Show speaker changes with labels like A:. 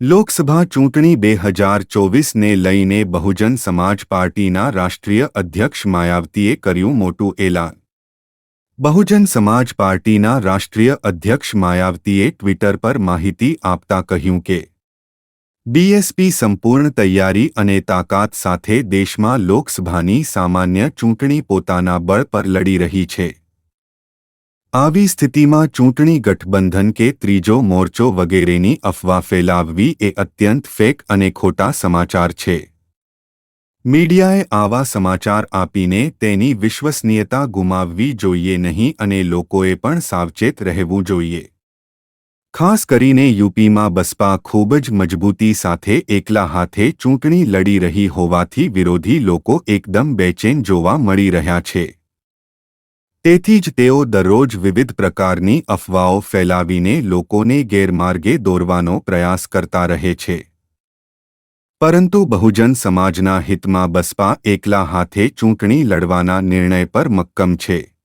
A: લોકસભા ચૂંટણી બે હજાર ચોવીસને લઈને બહુજન સમાજ પાર્ટીના રાષ્ટ્રીય અધ્યક્ષ માયાવતીએ કર્યું મોટું એલાન. બહુજન સમાજ પાર્ટીના રાષ્ટ્રીય અધ્યક્ષ માયાવતીએ ટ્વિટર પર માહિતી આપતા કહ્યું કે બીએસપી સંપૂર્ણ તૈયારી અને તાકાત સાથે દેશમાં લોકસભાની સામાન્ય ચૂંટણી પોતાના બળ પર લડી રહી છે. આવી સ્થિતિમાં ચૂંટણી ગઠબંધન કે ત્રીજો મોરચો વગેરેની અફવા ફેલાવવી એ અત્યંત ફેક અને ખોટા સમાચાર છે. મીડિયાએ આવા સમાચાર આપીને તેની વિશ્વસનીયતા ગુમાવવી જોઈએ નહીં અને લોકોએ પણ સાવચેત રહેવું જોઈએ. ખાસ કરીને યુપીમાં બસપા ખૂબ જ મજબૂતી સાથે એકલા હાથે ચૂંટણી લડી રહી હોવાથી વિરોધી લોકો એકદમ બેચેન જોવા મળી રહ્યા છે. તેથી જ તેઓ દરરોજ વિવિધ પ્રકારની અફવાઓ ફેલાવીને લોકોને ગેરમાર્ગે દોરવાનો પ્રયાસ કરતા રહે છે. પરંતુ બહુજન સમાજના હિતમાં બસપા એકલા હાથે ચૂંટણી લડવાના નિર્ણય પર મક્કમ છે.